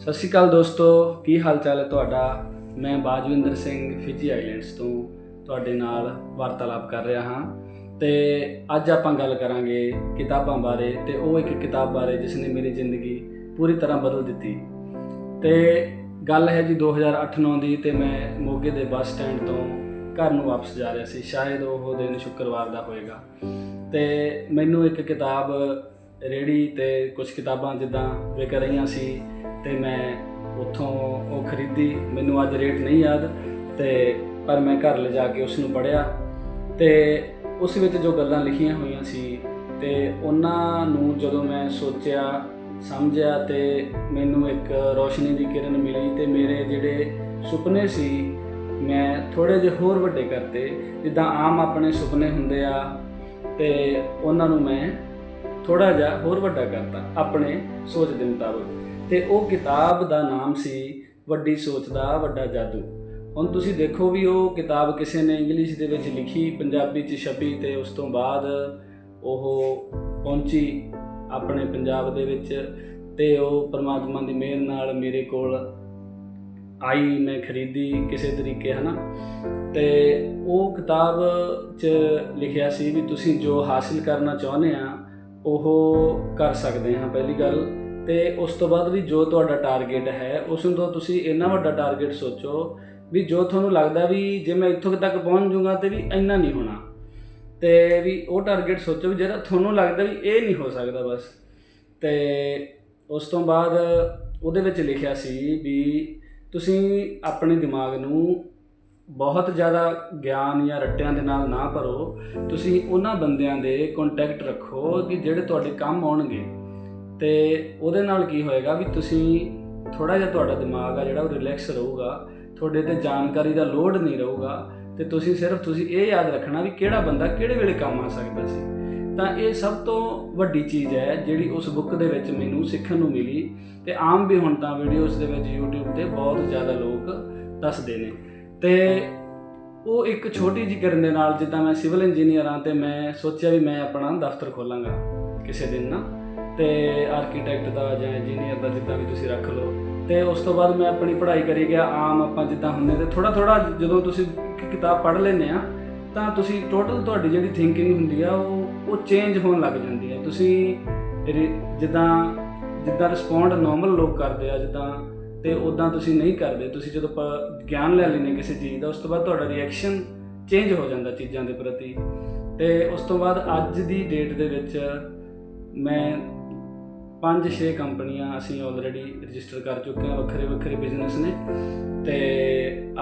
ਸਤਿ ਸ਼੍ਰੀ ਅਕਾਲ ਦੋਸਤੋ, ਕੀ ਹਾਲ ਚਾਲ ਹੈ ਤੁਹਾਡਾ? ਮੈਂ ਬਾਜਵਿੰਦਰ ਸਿੰਘ ਫਿਜੀ ਆਈਲੈਂਡਸ ਤੋਂ ਤੁਹਾਡੇ ਨਾਲ ਵਾਰਤਾਲਾਪ ਕਰ ਰਿਹਾ ਹਾਂ। ਤੇ ਅੱਜ ਆਪਾਂ ਗੱਲ ਕਰਾਂਗੇ ਕਿਤਾਬਾਂ ਬਾਰੇ ਤੇ ਉਹ ਇੱਕ ਕਿਤਾਬ ਬਾਰੇ ਜਿਸ ਨੇ ਮੇਰੀ ਜ਼ਿੰਦਗੀ ਪੂਰੀ ਤਰ੍ਹਾਂ ਬਦਲ ਦਿੱਤੀ। ਤੇ ਗੱਲ ਹੈ ਜੀ 2008-9 ਦੀ ਤੇ ਮੈਂ ਮੋਗੇ ਦੇ ਬੱਸ ਸਟੈਂਡ ਤੋਂ ਘਰ ਨੂੰ ਵਾਪਸ ਜਾ ਰਿਹਾ ਸੀ। ਸ਼ਾਇਦ ਉਹ ਦਿਨ ਸ਼ੁੱਕਰਵਾਰ ਦਾ ਹੋਵੇਗਾ ਤੇ ਮੈਨੂੰ ਇੱਕ ਕਿਤਾਬ ਰੇੜੀ ਤੇ ਕੁਝ ਕਿਤਾਬਾਂ ਜਿੱਦਾਂ ਵਿਕ ਰਹੀਆਂ ਸੀ ਤੇ ਮੈਂ ਉੱਥੋਂ ਉਹ ਖਰੀਦੀ। ਮੈਨੂੰ ਅੱਜ ਰੇਟ ਨਹੀਂ ਯਾਦ, ਤੇ ਪਰ ਮੈਂ ਘਰ ਲਿਜਾ ਕੇ ਉਸ ਨੂੰ ਪੜ੍ਹਿਆ। ਤੇ ਉਸ ਵਿੱਚ ਜੋ ਗੱਲਾਂ ਲਿਖੀਆਂ ਹੋਈਆਂ ਸੀ, ਤੇ ਉਹਨਾਂ ਨੂੰ ਜਦੋਂ ਮੈਂ ਸੋਚਿਆ, ਸਮਝਿਆ ਤੇ ਮੈਨੂੰ ਇੱਕ ਰੋਸ਼ਨੀ ਦੀ ਕਿਰਨ ਮਿਲੀ ਤੇ ਮੇਰੇ ਜਿਹੜੇ ਸੁਪਨੇ ਸੀ, ਮੈਂ ਥੋੜੇ ਜਿਹੇ ਹੋਰ ਵੱਡੇ ਕਰਤੇ। ਜਿੱਦਾਂ ਆਮ ਆਪਣੇ ਸੁਪਨੇ ਹੁੰਦੇ ਆ, ਤੇ ਉਹਨਾਂ ਨੂੰ ਮੈਂ ਥੋੜਾ ਜਿਹਾ ਹੋਰ ਵੱਡਾ ਕਰਤਾ, ਆਪਣੇ ਸੋਚ ਦੇ ਮੁਤਾਬਕ। ਤੇ ਉਹ ਕਿਤਾਬ ਦਾ ਨਾਮ ਸੀ ਵੱਡੀ ਸੋਚ ਦਾ ਵੱਡਾ ਜਾਦੂ। ਹੁਣ ਤੁਸੀਂ ਦੇਖੋ ਵੀ ਉਹ ਕਿਤਾਬ ਕਿਸੇ ਨੇ ਇੰਗਲਿਸ਼ ਦੇ ਵਿੱਚ ਲਿਖੀ, ਪੰਜਾਬੀ 'ਚ ਛਪੀ ਤੇ ਉਸ ਤੋਂ ਬਾਅਦ ਉਹ ਪਹੁੰਚੀ ਆਪਣੇ ਪੰਜਾਬ ਦੇ ਵਿੱਚ ਤੇ ਉਹ ਪਰਮਾਤਮਾ ਦੀ ਮਿਹਰ ਨਾਲ ਮੇਰੇ ਕੋਲ ਆਈ, ਮੈਂ ਖਰੀਦੀ ਕਿਸੇ ਤਰੀਕੇ, ਹਨਾ? ਤੇ ਉਹ ਕਿਤਾਬ 'ਚ ਲਿਖਿਆ ਸੀ ਵੀ ਤੁਸੀਂ ਜੋ ਹਾਸਿਲ ਕਰਨਾ ਚਾਹੁੰਦੇ ਆ, ਉਹ ਕਰ ਸਕਦੇ ਹਾਂ। ਪਹਿਲੀ ਗੱਲ ਤੇ ਉਸ ਤੋਂ ਬਾਅਦ ਵੀ ਜੋ ਤੁਹਾਡਾ ਟਾਰਗੇਟ ਹੈ ਉਸ ਨੂੰ ਤੋਂ ਤੁਸੀਂ ਇੰਨਾ ਵੱਡਾ ਟਾਰਗੇਟ ਸੋਚੋ ਵੀ ਜੋ ਤੁਹਾਨੂੰ ਲੱਗਦਾ ਵੀ ਜੇ ਮੈਂ ਇੱਥੋਂ ਤੱਕ ਪਹੁੰਚ ਜਾਊਂਗਾ ਤੇ ਵੀ ਇੰਨਾ ਨਹੀਂ ਹੋਣਾ। ਤੇ ਵੀ ਉਹ ਟਾਰਗੇਟ ਸੋਚੋ ਵੀ ਜਿਹੜਾ ਤੁਹਾਨੂੰ ਲੱਗਦਾ ਵੀ ਇਹ ਨਹੀਂ ਹੋ ਸਕਦਾ ਬਸ। ਤੇ ਉਸ ਤੋਂ ਬਾਅਦ ਉਹਦੇ ਵਿੱਚ ਲਿਖਿਆ ਸੀ ਵੀ ਤੁਸੀਂ ਆਪਣੇ ਦਿਮਾਗ ਨੂੰ ਬਹੁਤ ਜ਼ਿਆਦਾ ਗਿਆਨ ਜਾਂ ਰੱਟਿਆਂ ਦੇ ਨਾਲ ਨਾ ਭਰੋ। ਤੁਸੀਂ ਉਹਨਾਂ ਬੰਦਿਆਂ ਦੇ ਕੰਟੈਕਟ ਰੱਖੋ ਕਿ ਜਿਹੜੇ ਤੁਹਾਡੇ ਕੰਮ ਆਉਣਗੇ। ਤੇ ਉਹਦੇ ਨਾਲ ਕੀ ਹੋਏਗਾ ਵੀ ਤੁਸੀਂ ਥੋੜਾ ਜਿਹਾ ਤੁਹਾਡਾ ਦਿਮਾਗ ਆ ਜਿਹੜਾ ਉਹ ਰਿਲੈਕਸ ਰਹੂਗਾ, ਤੁਹਾਡੇ ਤੇ ਜਾਣਕਾਰੀ ਦਾ ਲੋਡ ਨਹੀਂ ਰਹੂਗਾ, ਤੇ ਤੁਸੀਂ ਸਿਰਫ ਤੁਸੀਂ ਇਹ ਯਾਦ ਰੱਖਣਾ ਵੀ ਕਿਹੜਾ ਬੰਦਾ ਕਿਹੜੇ ਵੇਲੇ ਕੰਮ ਆ ਸਕਦਾ ਸੀ। ਤਾਂ ਇਹ ਸਭ ਤੋਂ ਵੱਡੀ ਚੀਜ਼ ਹੈ ਜਿਹੜੀ ਉਸ ਬੁੱਕ ਦੇ ਵਿੱਚ ਮੈਨੂੰ ਸਿੱਖਣ ਨੂੰ ਮਿਲੀ ਤੇ ਆਮ ਵੀ ਹੁਣ ਤਾਂ ਵੀਡੀਓਜ਼ ਦੇ ਵਿੱਚ YouTube ਤੇ ਬਹੁਤ ਜ਼ਿਆਦਾ ਲੋਕ ਦੱਸਦੇ ਨੇ। ਤੇ ਉਹ ਇੱਕ ਛੋਟੀ ਜਿਹੀ ਕਰਨ ਦੇ ਨਾਲ ਜਿੱਦਾਂ ਮੈਂ ਸਿਵਲ ਇੰਜੀਨੀਅਰ ਹਾਂ ਤੇ ਮੈਂ ਸੋਚਿਆ ਵੀ ਮੈਂ ਆਪਣਾ ਦਫ਼ਤਰ ਖੋਲਾਂਗਾ ਕਿਸੇ ਦਿਨ ਨਾ। ਤੇ ਆਰਕੀਟੈਕਟ ਦਾ ਜਾਂ ਇੰਜੀਨੀਅਰ ਦਾ ਜਿੱਦਾਂ ਵੀ ਤੁਸੀਂ ਰੱਖ ਲਓ। ਤੇ ਉਸ ਤੋਂ ਬਾਅਦ ਮੈਂ ਆਪਣੀ ਪੜ੍ਹਾਈ ਕਰੀ ਗਿਆ, ਆਮ ਆਪਾਂ ਜਿੱਦਾਂ ਹੁੰਦੇ ਤੇ ਥੋੜਾ ਥੋੜਾ ਜਦੋਂ ਤੁਸੀਂ ਕਿਤਾਬ ਪੜ੍ਹ ਲੈਂਦੇ ਆ, ਤਾਂ ਤੁਸੀਂ ਟੋਟਲ ਤੁਹਾਡੀ ਜਿਹੜੀ ਥਿੰਕਿੰਗ ਹੁੰਦੀ ਆ, ਉਹ ਉਹ ਚੇਂਜ ਹੋਣ ਲੱਗ ਜਾਂਦੀ ਹੈ ਤੁਸੀਂ ਜਿੱਦਾਂ ਜਿੱਦਾਂ ਰਿਸਪੌਂਡ ਨਾਰਮਲ ਲੋਕ ਕਰਦੇ ਆ, ਜਿੱਦਾਂ ਤੇ ਉਦਾਂ ਤੁਸੀਂ ਨਹੀਂ ਕਰਦੇ। ਤੁਸੀਂ ਜਦੋਂ ਪ- ਗਿਆਨ ਲੈ ਲੈਂਦੇ ਕਿਸੇ ਚੀਜ਼ ਦਾ, ਉਸ ਤੋਂ ਬਾਅਦ ਤੁਹਾਡਾ ਰਿਐਕਸ਼ਨ ਚੇਂਜ ਹੋ ਜਾਂਦਾ ਚੀਜ਼ਾਂ ਦੇ ਪ੍ਰਤੀ। ਤੇ ਉਸ ਤੋਂ ਬਾਅਦ ਅੱਜ ਦੀ ਡੇਟ ਦੇ ਵਿੱਚ ਮੈਂ 5-6 ਕੰਪਨੀਆਂ ਅਸੀਂ ਆਲਰੇਡੀ ਰਜਿਸਟਰ ਕਰ ਚੁੱਕੇ ਹਾਂ, ਵੱਖਰੇ ਵੱਖਰੇ ਬਿਜ਼ਨਸ ਨੇ ਤੇ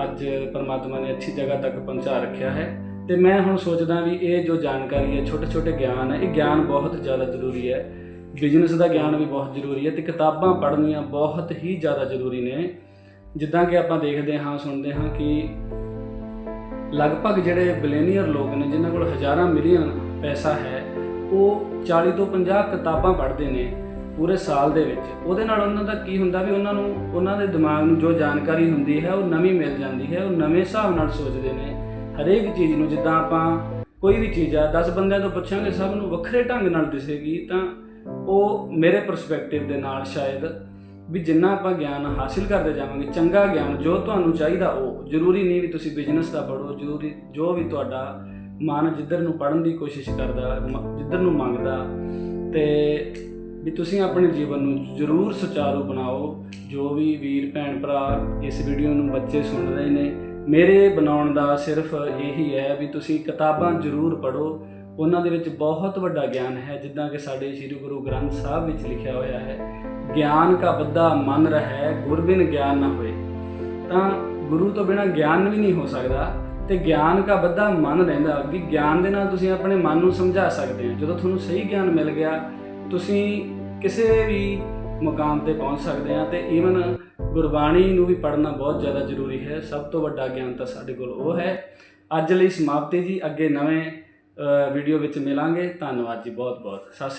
ਅੱਜ ਪਰਮਾਤਮਾ ਨੇ ਅੱਛੀ ਜਗ੍ਹਾ ਤੱਕ ਪਹੁੰਚਾ ਰੱਖਿਆ ਹੈ। ਤੇ ਮੈਂ ਹੁਣ ਸੋਚਦਾ ਵੀ ਇਹ ਜੋ ਜਾਣਕਾਰੀ ਹੈ, ਛੋਟੇ ਛੋਟੇ ਗਿਆਨ ਹੈ, ਇਹ ਗਿਆਨ ਬਹੁਤ ਜ਼ਿਆਦਾ ਜ਼ਰੂਰੀ ਹੈ। ਬਿਜ਼ਨਸ ਦਾ ਗਿਆਨ ਵੀ ਬਹੁਤ ਜ਼ਰੂਰੀ ਹੈ ਤੇ ਕਿਤਾਬਾਂ ਪੜ੍ਹਨੀਆਂ ਬਹੁਤ ਹੀ ਜ਼ਿਆਦਾ ਜ਼ਰੂਰੀ ਨੇ। ਜਿੱਦਾਂ ਕਿ ਆਪਾਂ ਦੇਖਦੇ ਹਾਂ, ਸੁਣਦੇ ਹਾਂ ਕਿ ਲਗਭਗ ਜਿਹੜੇ ਬਿਲੀਨੀਅਰ ਲੋਕ ਨੇ, ਜਿਨ੍ਹਾਂ ਕੋਲ ਹਜ਼ਾਰਾਂ ਮਿਲੀਅਨ ਪੈਸਾ ਹੈ ਉਹ 40 ਤੋਂ 50 ਕਿਤਾਬਾਂ ਪੜ੍ਹਦੇ ਨੇ ਪੂਰੇ ਸਾਲ ਦੇ ਵਿੱਚ। ਉਹਦੇ ਨਾਲ ਉਹਨਾਂ ਦਾ ਕੀ ਹੁੰਦਾ ਵੀ ਉਹਨਾਂ ਨੂੰ, ਉਹਨਾਂ ਦੇ ਦਿਮਾਗ ਨੂੰ ਜੋ ਜਾਣਕਾਰੀ ਹੁੰਦੀ ਹੈ, ਉਹ ਨਵੀਂ ਮਿਲ ਜਾਂਦੀ ਹੈ, ਉਹ ਨਵੇਂ ਹਿਸਾਬ ਨਾਲ ਸੋਚਦੇ ਨੇ। ਹਰੇਕ ਚੀਜ਼ ਨੂੰ ਜਿੱਦਾਂ ਆਪਾਂ ਕੋਈ ਵੀ ਚੀਜ਼ ਆ 10 ਬੰਦਿਆਂ ਤੋਂ ਪੁੱਛਾਂਗੇ, ਸਭ ਨੂੰ ਵੱਖਰੇ ਢੰਗ ਨਾਲ ਦਿਸੇਗੀ, ਤਾਂ ਉਹ ਮੇਰੇ ਪਰਸਪੈਕਟਿਵ ਦੇ ਨਾਲ ਸ਼ਾਇਦ ਵੀ ਜਿੰਨਾ ਆਪਾਂ ਗਿਆਨ ਹਾਸਿਲ ਕਰਦੇ ਜਾਵਾਂਗੇ, ਚੰਗਾ ਗਿਆਨ ਜੋ ਤੁਹਾਨੂੰ ਚਾਹੀਦਾ ਉਹ। ਜ਼ਰੂਰੀ ਨਹੀਂ ਵੀ ਤੁਸੀਂ ਬਿਜ਼ਨਸ ਦਾ ਪੜੋ ਜ਼ਰੂਰੀ ਜੋ ਵੀ ਤੁਹਾਡਾ ਮਨ ਜਿੱਧਰ ਨੂੰ ਪੜਨ ਦੀ ਕੋਸ਼ਿਸ਼ ਕਰਦਾ, ਮ- ਜਿੱਧਰ ਨੂੰ ਮੰਗਦਾ, ਤੇ ਵੀ ਤੁਸੀਂ ਆਪਣੇ ਜੀਵਨ ਨੂੰ ਜ਼ਰੂਰ ਸੁਚਾਰੂ ਬਣਾਓ। ਜੋ ਵੀ ਵੀਰ, ਭੈਣ, ਭਰਾ ਇਸ ਵੀਡੀਓ ਨੂੰ ਬੱਚੇ ਸੁਣ ਰਹੇ ਨੇ, ਮੇਰੇ ਬਣਾਉਣ ਦਾ ਸਿਰਫ ਇਹੀ ਹੈ ਵੀ ਤੁਸੀਂ ਕਿਤਾਬਾਂ ਜ਼ਰੂਰ ਪੜੋ ਉਹਨਾਂ ਦੇ ਵਿੱਚ ਬਹੁਤ ਵੱਡਾ ਗਿਆਨ ਹੈ, ਜਿੱਦਾਂ ਕਿ ਸਾਡੇ ਸ੍ਰੀ ਗੁਰੂ ਗ੍ਰੰਥ ਸਾਹਿਬ ਵਿੱਚ ਲਿਖਿਆ ਹੋਇਆ ਹੈ, ਗਿਆਨ ਕਾ ਬੱਧਾ ਮਨ ਰਹਿ, ਗੁਰਬਿਨ ਗਿਆਨ ਨਾ ਹੋਏ। ਤਾਂ ਗੁਰੂ ਤੋਂ ਬਿਨਾ ਗਿਆਨ ਵੀ ਨਹੀਂ ਹੋ ਸਕਦਾ। ਤੇ ਗਿਆਨ ਕਾ ਬੱਧਾ ਮਨ ਰਹਿੰਦਾ ਵੀ ਗਿਆਨ ਦੇ ਨਾਲ ਤੁਸੀਂ ਆਪਣੇ ਮਨ ਨੂੰ ਸਮਝਾ ਸਕਦੇ ਹੋ। ਜਦੋਂ ਤੁਹਾਨੂੰ ਸਹੀ ਗਿਆਨ ਮਿਲ ਗਿਆ, ਤੁਸੀਂ ਕਿਸੇ ਵੀ ਮੁਕਾਮ ਤੇ ਪਹੁੰਚ ਸਕਦੇ ਆ ਤੇ ਈਵਨ ਗੁਰਬਾਣੀ ਨੂੰ ਵੀ ਪੜ੍ਹਨਾ ਬਹੁਤ ਜ਼ਿਆਦਾ ਜ਼ਰੂਰੀ ਹੈ। ਸਭ ਤੋਂ ਵੱਡਾ ਗਿਆਨ ਤਾਂ ਸਾਡੇ ਕੋਲ ਉਹ ਹੈ। ਅੱਜ ਲਈ ਸਮਾਪਤੀ ਜੀ। ਅੱਗੇ ਨਵੇਂ ਵੀਡੀਓ ਵਿੱਚ ਮਿਲਾਂਗੇ। ਧੰਨਵਾਦ ਜੀ। ਬਹੁਤ ਬਹੁਤ ਸਤਿ ਸ਼੍ਰੀ